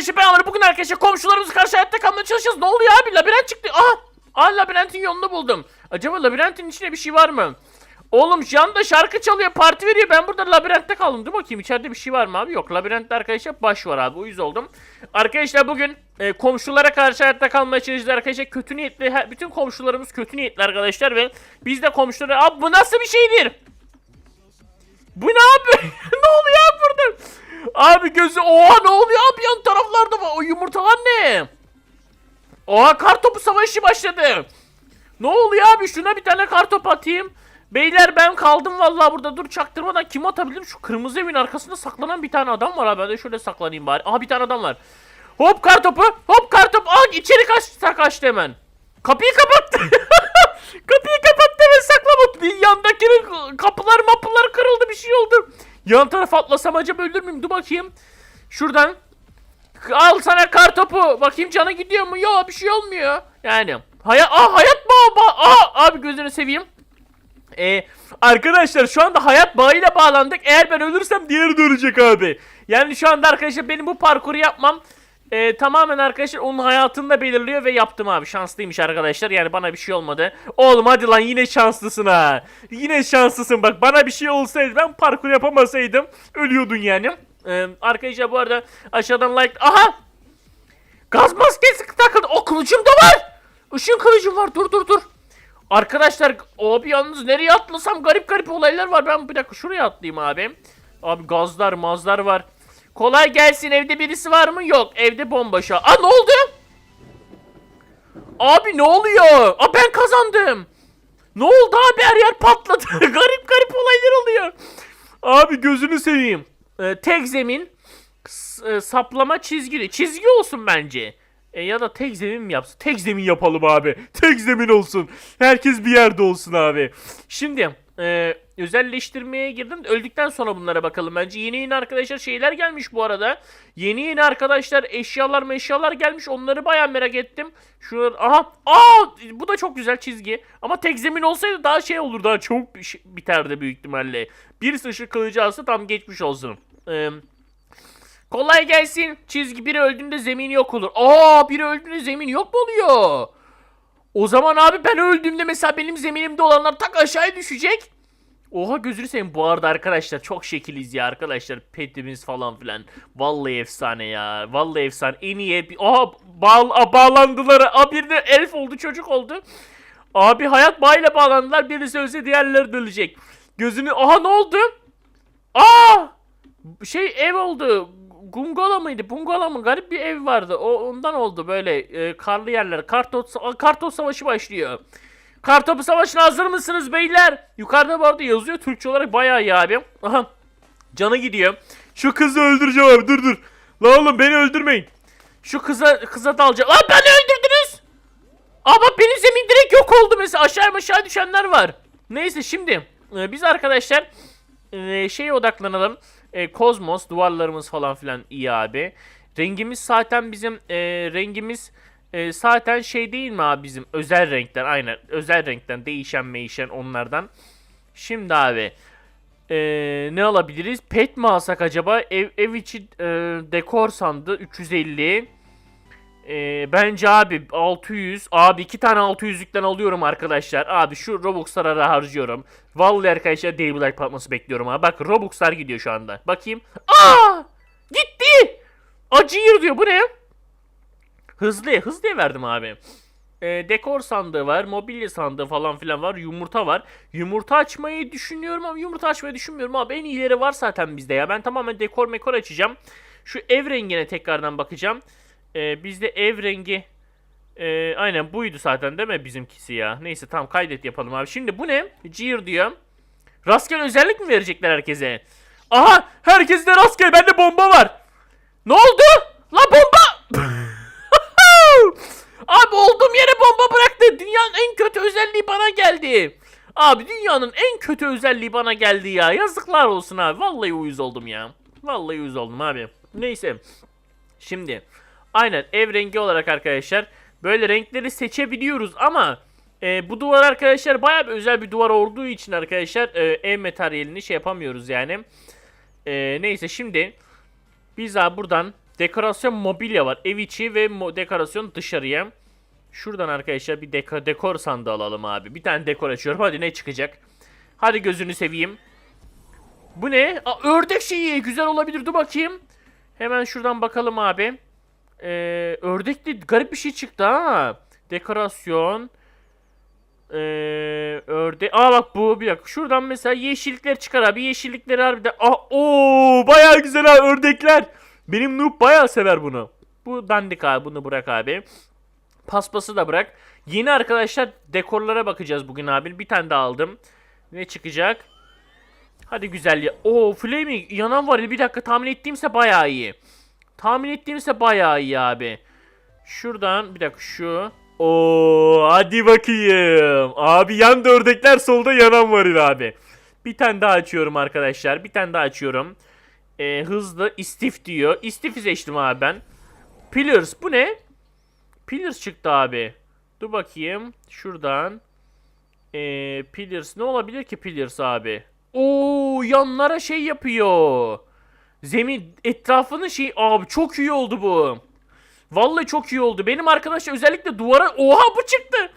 arkadaşlar ben Amir. Bugün arkadaşlar komşularımız karşı hayatta kalmaya çalışacağız. Ne oluyor abi? Labirent çıktı. Aha! Aa labirentin yolunu buldum. Acaba labirentin içinde bir şey var mı? Oğlum Can da şarkı çalıyor, parti veriyor. Ben burada labirentte kaldım. Dur bakayım içeride bir şey var mı abi? Yok. Labirentte arkadaşlar baş var abi. Uyuz oldum. Arkadaşlar bugün e, komşulara karşı hayatta kalmaya çalışacağız arkadaşlar. Kötü niyetli, bütün komşularımız kötü niyetli arkadaşlar ve biz de komşulara... Abi bu nasıl bir şeydir? Bu ne abi? ne oluyor burada? Abi gözü... Oha ne oluyor abi yan taraflarda var? O yumurtalar ne? Oha kartopu savaşı başladı. Ne oluyor abi? Şuna bir tane kartop atayım. Beyler ben kaldım vallahi burada. Dur çaktırmadan kim atabilirim? Şu kırmızı evin arkasında saklanan bir tane adam var abi. Ben de şöyle saklanayım bari. Aha bir tane adam var. Hop kartopu. Hop kartop. Aa içeri kaç kaçtı hemen. Kapıyı kapattı. Kapıyı kapattı ve saklamadı. Yandakinin kapılar mapılar kırıldı bir şey oldu. Yan tarafa atlasam acaba ölür müyüm? Dur bakayım. Şuradan. Al sana kar topu. Bakayım canı gidiyor mu? Yok bir şey olmuyor. Yani. Hayat, aa hayat bağı. Ba aa abi gözünü seveyim. Ee, arkadaşlar şu anda hayat bağıyla bağlandık. Eğer ben ölürsem diğeri de abi. Yani şu anda arkadaşlar benim bu parkuru yapmam e, tamamen arkadaşlar onun hayatında belirliyor ve yaptım abi. Şanslıymış arkadaşlar. Yani bana bir şey olmadı. Oğlum hadi lan yine şanslısın ha. Yine şanslısın bak. Bana bir şey olsaydı ben parkur yapamasaydım ölüyordun yani. Ee, arkadaşlar bu arada aşağıdan like... Aha! Gaz maskesi takıldı. O kılıcım da var. Işın kılıcım var. Dur dur dur. Arkadaşlar abi yalnız nereye atlasam garip garip olaylar var. Ben bir dakika şuraya atlayayım abi. Abi gazlar mazlar var. Kolay gelsin evde birisi var mı? Yok evde bomboş. Aa ne oldu? Abi ne oluyor? Aa ben kazandım. Ne oldu abi her yer patladı. garip garip olaylar oluyor. Abi gözünü seveyim. Ee, tek zemin e, saplama çizgili. Çizgi olsun bence. E, ya da tek zemin mi yapsın? Tek zemin yapalım abi. Tek zemin olsun. Herkes bir yerde olsun abi. Şimdi e, özelleştirmeye girdim. Öldükten sonra bunlara bakalım bence. Yeni yeni arkadaşlar şeyler gelmiş bu arada. Yeni yeni arkadaşlar eşyalar meşyalar gelmiş. Onları baya merak ettim. Şuralar aha. Aa bu da çok güzel çizgi. Ama tek zemin olsaydı daha şey olur. Daha şey- biterdi büyük ihtimalle. Bir sıçı kılıcı alsa tam geçmiş olsun. Eee Kolay gelsin. Çizgi biri öldüğünde zemin yok olur. Aa biri öldüğünde zemin yok mu oluyor? O zaman abi ben öldüğümde mesela benim zeminimde olanlar tak aşağıya düşecek. Oha gözünü seveyim bu arada arkadaşlar çok şekiliz ya arkadaşlar petimiz falan filan. Vallahi efsane ya. Vallahi efsane. En iyi. Aha bağ, a, bağlandılar. Aa bir de elf oldu çocuk oldu. Abi hayat bağıyla bağlandılar. Birisi ölse diğerleri de ölecek. Gözünü... Aha ne oldu? Aa! şey ev oldu. Gungola mıydı? Bungola mı? Garip bir ev vardı. O ondan oldu böyle e, karlı yerler. Kartop, kartop savaşı başlıyor. Kartopu savaşına hazır mısınız beyler? Yukarıda bu arada yazıyor Türkçe olarak bayağı iyi abi. Aha. Canı gidiyor. Şu kızı öldüreceğim abi dur dur. La oğlum beni öldürmeyin. Şu kıza kıza dalacağım. Aa beni öldürdünüz. Ama benim zemin direkt yok oldu mesela. Aşağı aşağı düşenler var. Neyse şimdi e, biz arkadaşlar e, şeye odaklanalım. E, kozmos, duvarlarımız falan filan iyi abi. Rengimiz zaten bizim e, rengimiz e, zaten şey değil mi abi bizim özel renkten aynen özel renkten değişen meyişen onlardan. Şimdi abi e, ne alabiliriz? Pet mi alsak acaba? Ev, ev içi e, dekor sandı 350. E, bence abi 600. Abi iki tane 600'lükten alıyorum arkadaşlar. Abi şu Robux'lara harcıyorum. Vallahi arkadaşlar Daily Like patması bekliyorum abi. Bak Robux'lar gidiyor şu anda. Bakayım. Aa! Gitti. Acıyır diyor. Bu ne? Hızlı. Hızlıya verdim abi. E, dekor sandığı var. Mobilya sandığı falan filan var. Yumurta var. Yumurta açmayı düşünüyorum ama yumurta açmayı düşünmüyorum abi. En iyileri var zaten bizde ya. Ben tamamen dekor mekor açacağım. Şu ev rengine tekrardan bakacağım. E, bizde ev rengi e, aynen buydu zaten değil mi bizimkisi ya. Neyse tamam kaydet yapalım abi. Şimdi bu ne? Gear diyor. Rastgele özellik mi verecekler herkese? Aha herkeste rastgele bende bomba var. Ne oldu? La bomba! Abi olduğum yere bomba bıraktı. Dünyanın en kötü özelliği bana geldi. Abi dünyanın en kötü özelliği bana geldi ya. Yazıklar olsun abi. Vallahi uyuz oldum ya. Vallahi uyuz oldum abi. Neyse. Şimdi aynen ev rengi olarak arkadaşlar böyle renkleri seçebiliyoruz ama e, bu duvar arkadaşlar bayağı bir özel bir duvar olduğu için arkadaşlar e, ev materyalini şey yapamıyoruz yani. E, neyse şimdi biz abi buradan Dekorasyon mobilya var. Ev içi ve dekorasyon dışarıya. Şuradan arkadaşlar bir deko- dekor sandığı alalım abi. Bir tane dekor açıyorum. Hadi ne çıkacak? Hadi gözünü seveyim. Bu ne? Aa, ördek şeyi. Güzel olabilir. Dur bakayım. Hemen şuradan bakalım abi. Ee, ördekli garip bir şey çıktı ha. Dekorasyon. Ee, örde. Aa bak bu bir dakika. Şuradan mesela yeşillikler çıkar abi. Yeşillikleri harbiden. Aa oo bayağı güzel ha ördekler. Benim noob bayağı sever bunu. Bu dandik abi. Bunu bırak abi. Paspası da bırak. Yeni arkadaşlar dekorlara bakacağız bugün abi. Bir tane daha aldım. Ne çıkacak? Hadi güzel ya. Oo flaming yanan var. Bir dakika tahmin ettiğimse bayağı iyi. Tahmin ettiğimse bayağı iyi abi. Şuradan bir dakika şu. Oo hadi bakayım. Abi yan ördekler solda yanan varil abi. Bir tane daha açıyorum arkadaşlar. Bir tane daha açıyorum. Ee, hızlı istif diyor. İstifi seçtim abi ben. Pillars bu ne? Pillars çıktı abi. Dur bakayım. Şuradan. Ee, Pillars ne olabilir ki Pillars abi? Oo yanlara şey yapıyor. Zemin etrafını şey abi çok iyi oldu bu. Vallahi çok iyi oldu. Benim arkadaşlar özellikle duvara oha bu çıktı.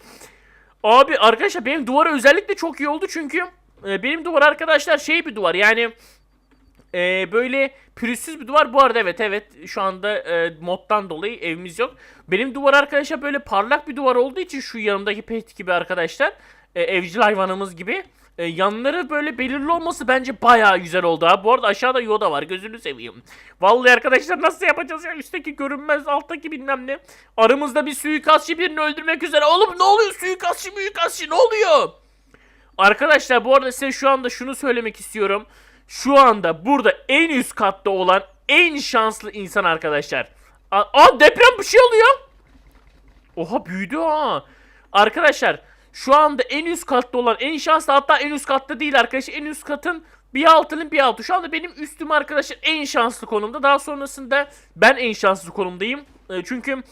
Abi arkadaşlar benim duvara özellikle çok iyi oldu çünkü e, benim duvar arkadaşlar şey bir duvar yani e, böyle pürüzsüz bir duvar. Bu arada evet evet şu anda e, moddan dolayı evimiz yok. Benim duvar arkadaşlar böyle parlak bir duvar olduğu için şu yanımdaki pet gibi arkadaşlar e, evcil hayvanımız gibi. E, yanları böyle belirli olması bence bayağı güzel oldu ha. Bu arada aşağıda Yoda var gözünü seveyim. Vallahi arkadaşlar nasıl yapacağız ya? Üstteki görünmez alttaki bilmem ne. Aramızda bir suikastçı birini öldürmek üzere. Oğlum ne oluyor suikastçı suikastçı ne oluyor? Arkadaşlar bu arada size şu anda şunu söylemek istiyorum. Şu anda burada en üst katta olan en şanslı insan arkadaşlar. Aa, deprem bir şey oluyor. Oha büyüdü ha. Arkadaşlar şu anda en üst katta olan en şanslı hatta en üst katta değil arkadaşlar. En üst katın bir altının bir altı. Şu anda benim üstüm arkadaşlar en şanslı konumda. Daha sonrasında ben en şanslı konumdayım. E, çünkü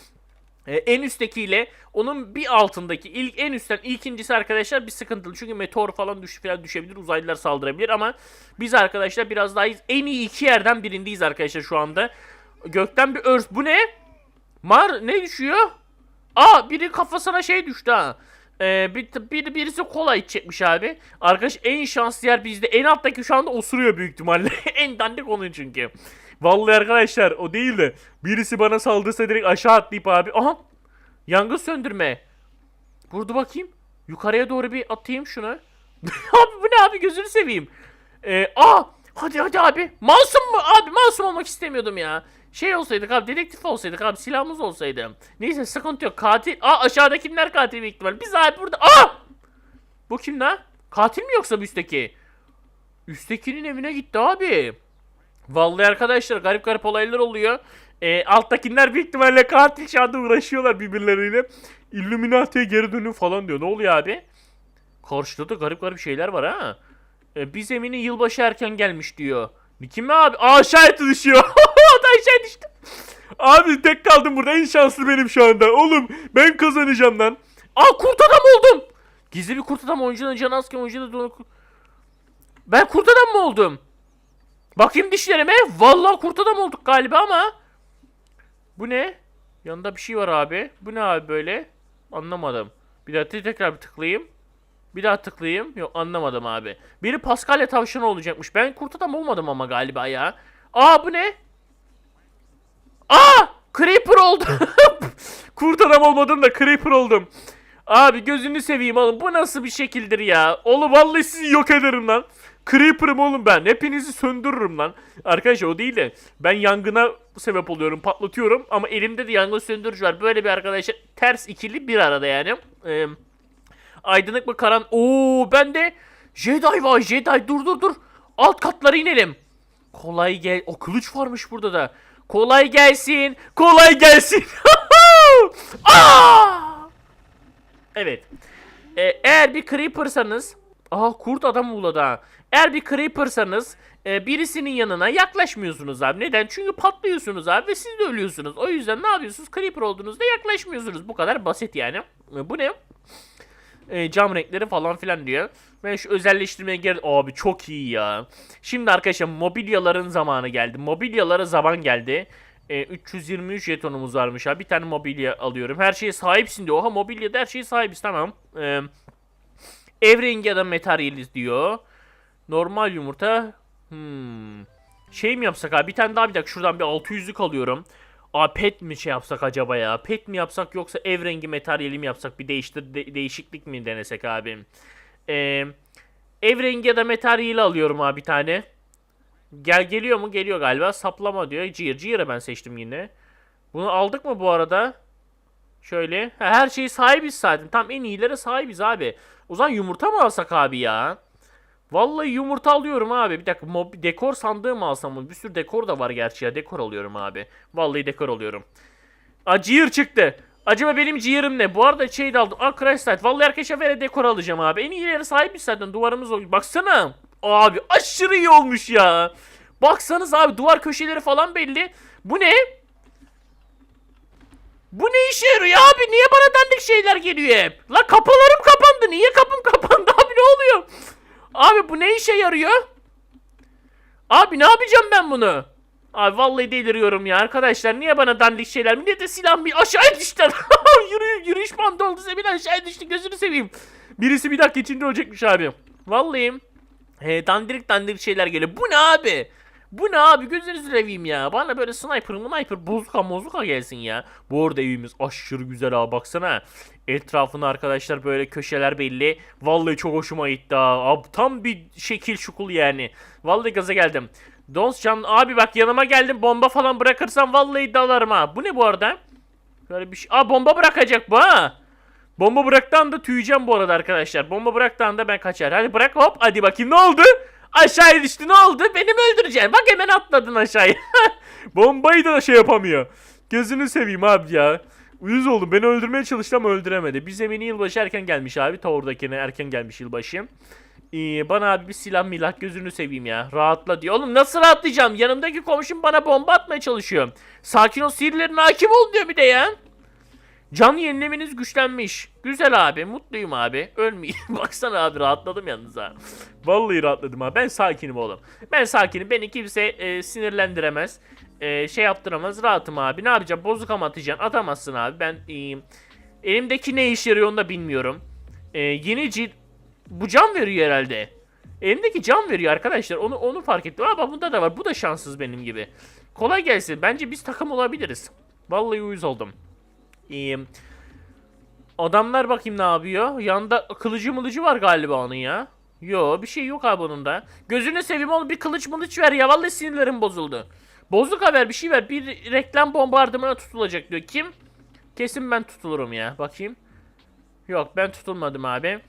e, en üsttekiyle onun bir altındaki ilk en üstten ikincisi arkadaşlar bir sıkıntılı. Çünkü meteor falan düş falan düşebilir. Uzaylılar saldırabilir ama biz arkadaşlar biraz daha. En iyi iki yerden birindeyiz arkadaşlar şu anda. Gökten bir örs. Bu ne? Mar ne düşüyor? Aa biri kafasına şey düştü ha. Ee, bir, bir, birisi kola içecekmiş abi. Arkadaş en şanslı yer bizde. En alttaki şu anda osuruyor büyük ihtimalle. en dandik onun çünkü. Vallahi arkadaşlar o değil de birisi bana saldırsa direkt aşağı atlayıp abi. Aha yangın söndürme. Burada bakayım. Yukarıya doğru bir atayım şunu. abi bu ne abi gözünü seveyim. Ee, aa hadi hadi abi. Masum mu? Abi masum olmak istemiyordum ya. Şey olsaydık abi dedektif olsaydık abi silahımız olsaydı. Neyse sıkıntı yok. Katil. Aa aşağıdakiler katil büyük ihtimal. Biz abi burada. Aa! Bu kim lan? Katil mi yoksa bu üstteki? Üsttekinin evine gitti abi. Vallahi arkadaşlar garip garip olaylar oluyor. Ee, alttakiler büyük ihtimalle katil şu anda uğraşıyorlar birbirleriyle. Illuminati'ye geri dönün falan diyor. Ne oluyor abi? Karşıda da garip garip şeyler var ha. Ee, biz eminin yılbaşı erken gelmiş diyor. Kim abi? Aa aşağıya düşüyor. o da aşağı düştü. Abi tek kaldım burada. En şanslı benim şu anda. Oğlum ben kazanacağım lan. Aa kurt adam oldum. Gizli bir kurt adam oyuncunun canı azken oyuncunun da Ben kurt adam mı oldum? Bakayım dişlerime. Vallahi kurt adam olduk galiba ama. Bu ne? Yanında bir şey var abi. Bu ne abi böyle? Anlamadım. Bir daha te- tekrar bir tıklayayım. Bir daha tıklayayım. Yok anlamadım abi. Biri Paskalya tavşanı olacakmış. Ben kurt adam olmadım ama galiba ya. Aa bu ne? Aa! Creeper oldum. kurt adam olmadım da Creeper oldum. Abi gözünü seveyim oğlum. Bu nasıl bir şekildir ya? Oğlum vallahi sizi yok ederim lan. Creeper'ım oğlum ben. Hepinizi söndürürüm lan. Arkadaşlar o değil de ben yangına sebep oluyorum, patlatıyorum ama elimde de yangın söndürücü var. Böyle bir arkadaşlar ters ikili bir arada yani. Ee, aydınlık mı karan? Oo ben de Jedi var Jedi dur dur dur. Alt katlara inelim. Kolay gel. O kılıç varmış burada da. Kolay gelsin. Kolay gelsin. Aa! Evet. Ee, eğer bir creeper'sanız Aha kurt adam uladı ha. Eğer bir creeper'sanız e, birisinin yanına yaklaşmıyorsunuz abi. Neden? Çünkü patlıyorsunuz abi ve siz de ölüyorsunuz. O yüzden ne yapıyorsunuz? Creeper olduğunuzda yaklaşmıyorsunuz. Bu kadar basit yani. Bu ne? E, cam renkleri falan filan diyor. Ben şu özelleştirmeye gel... Abi çok iyi ya. Şimdi arkadaşlar mobilyaların zamanı geldi. Mobilyalara zaman geldi. E, 323 jetonumuz varmış abi. Bir tane mobilya alıyorum. Her şeye sahipsin diyor. Oha mobilyada her şeye sahibiz tamam. E, ev rengi ya da materyaliz diyor. Normal yumurta. Hmm. Şey mi yapsak abi? Bir tane daha bir dakika şuradan bir 600'lük alıyorum. Aa pet mi şey yapsak acaba ya? Pet mi yapsak yoksa ev rengi materyali mi yapsak? Bir değiştir de- değişiklik mi denesek abi? Ee, ev rengi ya da materyali alıyorum abi bir tane. Gel geliyor mu? Geliyor galiba. Saplama diyor. Cihir. Cihir'e ben seçtim yine. Bunu aldık mı bu arada? Şöyle. Ha, her şeyi sahibiz zaten. Tam en iyilere sahibiz abi. O zaman yumurta mı alsak abi ya? Vallahi yumurta alıyorum abi. Bir dakika mob dekor sandığı mı alsam? Bir sürü dekor da var gerçi ya. Dekor alıyorum abi. Vallahi dekor alıyorum. Aa çıktı. Acaba benim ciğerim ne? Bu arada şey de aldım. Aa Crash Light. Vallahi arkadaşlar vere dekor alacağım abi. En iyileri sahibiz zaten. Duvarımız oluyor. Baksana. Abi aşırı iyi olmuş ya. Baksanız abi duvar köşeleri falan belli. Bu ne? Bu ne işe yarıyor abi? Niye bana dandik şeyler geliyor hep? La kapılarım kapandı. Niye kapım kapandı abi ne oluyor? Abi bu ne işe yarıyor? Abi ne yapacağım ben bunu? Abi vallahi deliriyorum ya arkadaşlar. Niye bana dandik şeyler? Millet de silah bir aşağıya düştü. Yürü, yürüyüş bandı oldu zemin aşağıya düştü. Gözünü seveyim. Birisi bir dakika içinde ölecekmiş abi. Vallahi he, dandirik dandirik şeyler geliyor. Bu ne abi? Bu ne abi gözünüzü seveyim ya. Bana böyle sniper sniper bozuka mozuka gelsin ya. Bu arada evimiz aşırı güzel abi baksana. Etrafında arkadaşlar böyle köşeler belli. Vallahi çok hoşuma gitti. Abi tam bir şekil şukul yani. Vallahi gaza geldim. Donscan abi bak yanıma geldim bomba falan bırakırsam vallahi dalarım ha. Bu ne bu arada? Böyle bir şey. Aa bomba bırakacak bu ha. Bomba bıraktığı anda tüyeceğim bu arada arkadaşlar. Bomba bıraktığı anda ben kaçar. Hadi bırak hop. Hadi bakayım ne oldu? Aşağıya düştü ne oldu? Beni mi öldüreceksin? Bak hemen atladın aşağıya. Bombayı da şey yapamıyor. Gözünü seveyim abi ya. Uyuz oldum. Beni öldürmeye çalıştı ama öldüremedi. Bize yeni yılbaşı erken gelmiş abi. Tavurdakine erken gelmiş yılbaşı. Ee, bana abi bir silah milah gözünü seveyim ya. Rahatla diyor. Oğlum nasıl rahatlayacağım? Yanımdaki komşum bana bomba atmaya çalışıyor. Sakin ol sihirlerin hakim ol diyor bir de ya. Can yenilemeniz güçlenmiş. Güzel abi. Mutluyum abi. Ölmeyeyim. Baksana abi rahatladım yalnız ha. Vallahi rahatladım ha. Ben sakinim oğlum. Ben sakinim. Beni kimse e, sinirlendiremez. E, şey yaptıramaz. Rahatım abi. Ne yapacağım? Bozuk ama atacaksın. Atamazsın abi. Ben iyiyim. Elimdeki ne işe yarıyor onu da bilmiyorum. E, yeni cilt... Bu can veriyor herhalde. Elimdeki can veriyor arkadaşlar. Onu onu fark ettim. Ama bunda da var. Bu da şanssız benim gibi. Kolay gelsin. Bence biz takım olabiliriz. Vallahi uyuz oldum. İyiyim. Adamlar bakayım ne yapıyor. Yanında kılıcı mılıcı var galiba onun ya. Yo bir şey yok abi onun da. Gözünü seveyim oğlum bir kılıç mılıç ver ya. Vallahi sinirlerim bozuldu. Bozuk haber bir şey ver. Bir reklam bombardımana tutulacak diyor. Kim? Kesin ben tutulurum ya. Bakayım. Yok ben tutulmadım abi.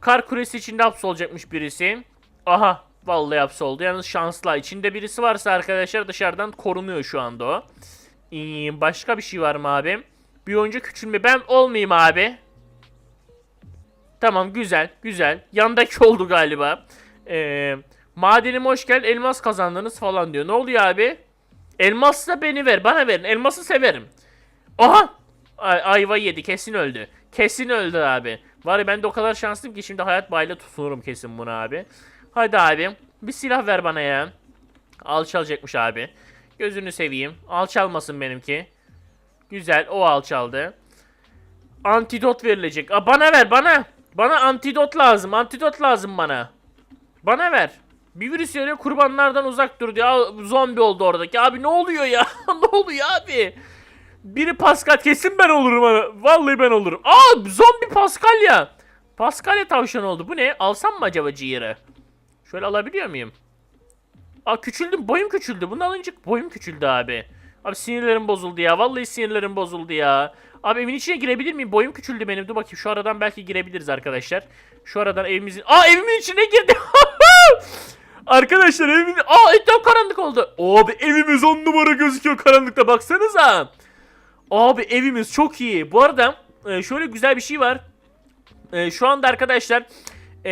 Kar kulesi içinde hapsolacakmış birisi. Aha vallahi hapsoldu. Yalnız şanslı. İçinde birisi varsa arkadaşlar dışarıdan korunuyor şu anda o. Ee, başka bir şey var mı abi? Bir oyuncu küçülme. Ben olmayayım abi. Tamam güzel güzel. Yandaki oldu galiba. Ee, madenim hoş geldin elmas kazandınız falan diyor. Ne oluyor abi? Elmas da beni ver bana verin. Elması severim. Aha! Ay, ayva yedi kesin öldü. Kesin öldü abi. Var ya ben de o kadar şanslıyım ki şimdi hayat bayla tutunurum kesin buna abi. Hadi abi. Bir silah ver bana ya. Alçalacakmış abi. Gözünü seveyim. Alçalmasın benimki. Güzel o alçaldı. Antidot verilecek. Aa, bana ver bana. Bana antidot lazım. Antidot lazım bana. Bana ver. Bir virüs öyle kurbanlardan uzak dur diyor. Aa, zombi oldu oradaki. Abi ne oluyor ya? ne oluyor abi? Biri Pascal kesin ben olurum. Vallahi ben olurum. Aa zombi Paskalya. Paskalya tavşan oldu. Bu ne? Alsam mı acaba ciğeri? Şöyle alabiliyor muyum? Aa küçüldüm. Boyum küçüldü. Bunu alınca boyum küçüldü abi. Abi sinirlerim bozuldu ya. Vallahi sinirlerim bozuldu ya. Abi evin içine girebilir miyim? Boyum küçüldü benim. Dur bakayım şu aradan belki girebiliriz arkadaşlar. Şu aradan evimizin... Aa evimin içine girdi. arkadaşlar evimin... Aa etraf karanlık oldu. Abi evimiz on numara gözüküyor karanlıkta baksanıza. Abi evimiz çok iyi. Bu arada e, şöyle güzel bir şey var. E, şu anda arkadaşlar e,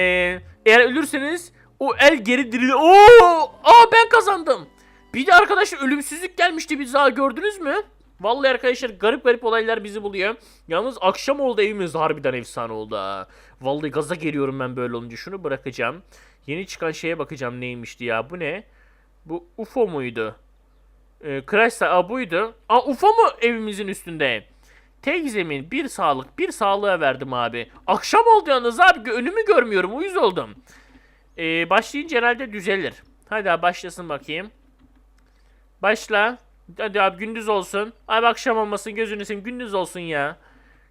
eğer ölürseniz o el geri dirili. Oo! Aa ben kazandım. Bir de arkadaşlar ölümsüzlük gelmişti biz daha gördünüz mü? Vallahi arkadaşlar garip garip olaylar bizi buluyor. Yalnız akşam oldu evimiz harbiden efsane oldu ha. Vallahi gaza geliyorum ben böyle olunca. Şunu bırakacağım. Yeni çıkan şeye bakacağım neymişti ya. Bu ne? Bu UFO muydu? Ee, Crash Site aa, buydu. Aa UFO mu evimizin üstünde? Tek zemin bir sağlık bir sağlığa verdim abi. Akşam oldu yalnız abi önümü görmüyorum uyuz oldum. Ee, başlayınca herhalde düzelir. Hadi başlasın bakayım. Başla. Hadi abi gündüz olsun. Abi akşam olmasın gözünü seveyim gündüz olsun ya.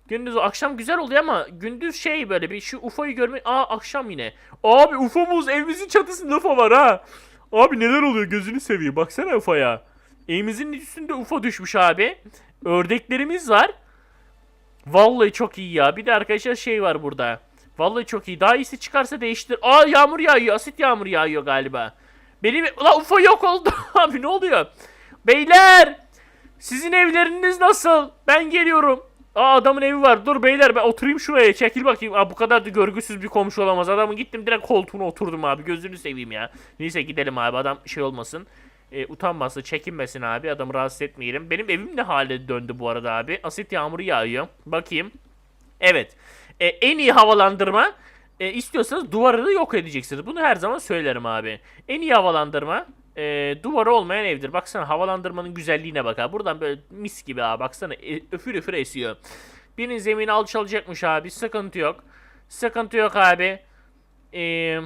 Gündüz akşam güzel oluyor ama gündüz şey böyle bir şu UFO'yu görmek. Aa akşam yine. Abi UFO'muz evimizin çatısında UFO var ha. Abi neler oluyor gözünü seveyim. Baksana UFO'ya. Evimizin üstünde UFO düşmüş abi. Ördeklerimiz var. Vallahi çok iyi ya. Bir de arkadaşlar şey var burada. Vallahi çok iyi. Daha iyisi çıkarsa değiştir. Aa yağmur yağıyor. Asit yağmur yağıyor galiba. Benim... Ulan UFO yok oldu. Abi ne oluyor? Beyler! Sizin evleriniz nasıl? Ben geliyorum. Aa adamın evi var. Dur beyler ben oturayım şuraya. Çekil bakayım. Aa bu kadar da görgüsüz bir komşu olamaz. Adamın gittim direkt koltuğuna oturdum abi. Gözünü seveyim ya. Neyse gidelim abi. Adam şey olmasın. E, utanmasın, çekinmesin abi. Adamı rahatsız etmeyelim. Benim evim ne hale döndü bu arada abi. Asit yağmuru yağıyor. Bakayım. Evet. E, en iyi havalandırma e, istiyorsanız duvarı yok edeceksiniz. Bunu her zaman söylerim abi. En iyi havalandırma e, duvarı olmayan evdir. Baksana havalandırmanın güzelliğine bak abi. Buradan böyle mis gibi abi. Baksana e, öfür öfür esiyor. Birinin zemini alçalacakmış abi. Sıkıntı yok. Sıkıntı yok abi. Eee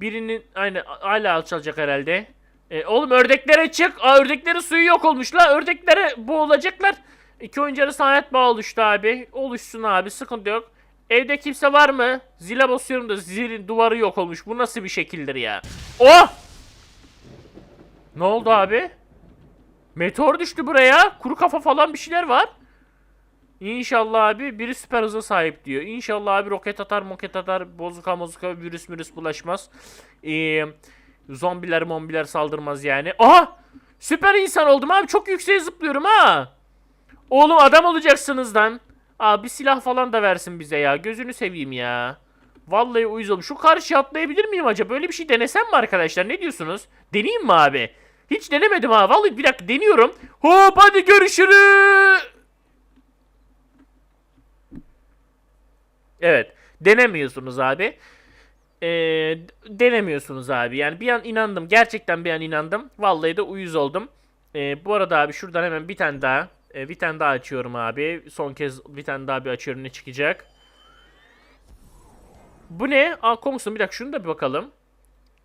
Birinin aynı hala alçalacak herhalde. E, oğlum ördeklere çık. Aa, ördeklerin suyu yok olmuş la. Ördeklere boğulacaklar. İki oyuncu arasında hayat bağı oluştu abi. Oluşsun abi sıkıntı yok. Evde kimse var mı? Zile basıyorum da zilin duvarı yok olmuş. Bu nasıl bir şekildir ya? Oh! Ne oldu abi? Meteor düştü buraya. Kuru kafa falan bir şeyler var. İnşallah abi biri süper hıza sahip diyor. İnşallah abi roket atar moket atar bozuka mozuka virüs virüs bulaşmaz. Ee, zombiler mombiler saldırmaz yani. Aha! Süper insan oldum abi çok yükseğe zıplıyorum ha. Oğlum adam olacaksınız lan. Abi silah falan da versin bize ya. Gözünü seveyim ya. Vallahi uyuz oldum. Şu karşıya atlayabilir miyim acaba? Böyle bir şey denesem mi arkadaşlar? Ne diyorsunuz? Deneyeyim mi abi? Hiç denemedim ha. Vallahi bir dakika deniyorum. Hop hadi görüşürüz. Evet. Denemiyorsunuz abi. Ee, denemiyorsunuz abi. Yani bir an inandım. Gerçekten bir an inandım. Vallahi de uyuz oldum. Ee, bu arada abi şuradan hemen bir tane daha. E, bir tane daha açıyorum abi. Son kez bir tane daha bir açıyorum. Ne çıkacak? Bu ne? Aa komisyon bir dakika şunu da bir bakalım.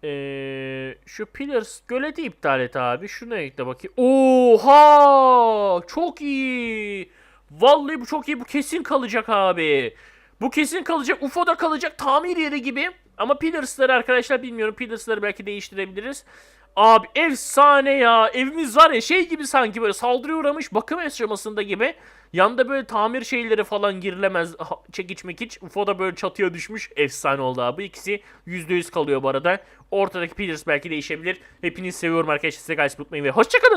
Ee, şu Pillars göleti iptal et abi. Şunu ekle bakayım. Oha! Çok iyi. Vallahi bu çok iyi. Bu kesin kalacak abi. Bu kesin kalacak. UFO da kalacak. Tamir yeri gibi. Ama Pillars'ları arkadaşlar bilmiyorum. Pillars'ları belki değiştirebiliriz. Abi efsane ya. Evimiz var ya şey gibi sanki böyle saldırıya uğramış bakım aşamasında gibi. Yanda böyle tamir şeyleri falan girilemez. Çekiç mekiç. UFO da böyle çatıya düşmüş. Efsane oldu abi. İkisi %100 kalıyor bu arada. Ortadaki Pillars belki değişebilir. Hepinizi seviyorum arkadaşlar. Size guys unutmayın ve hoşçakalın.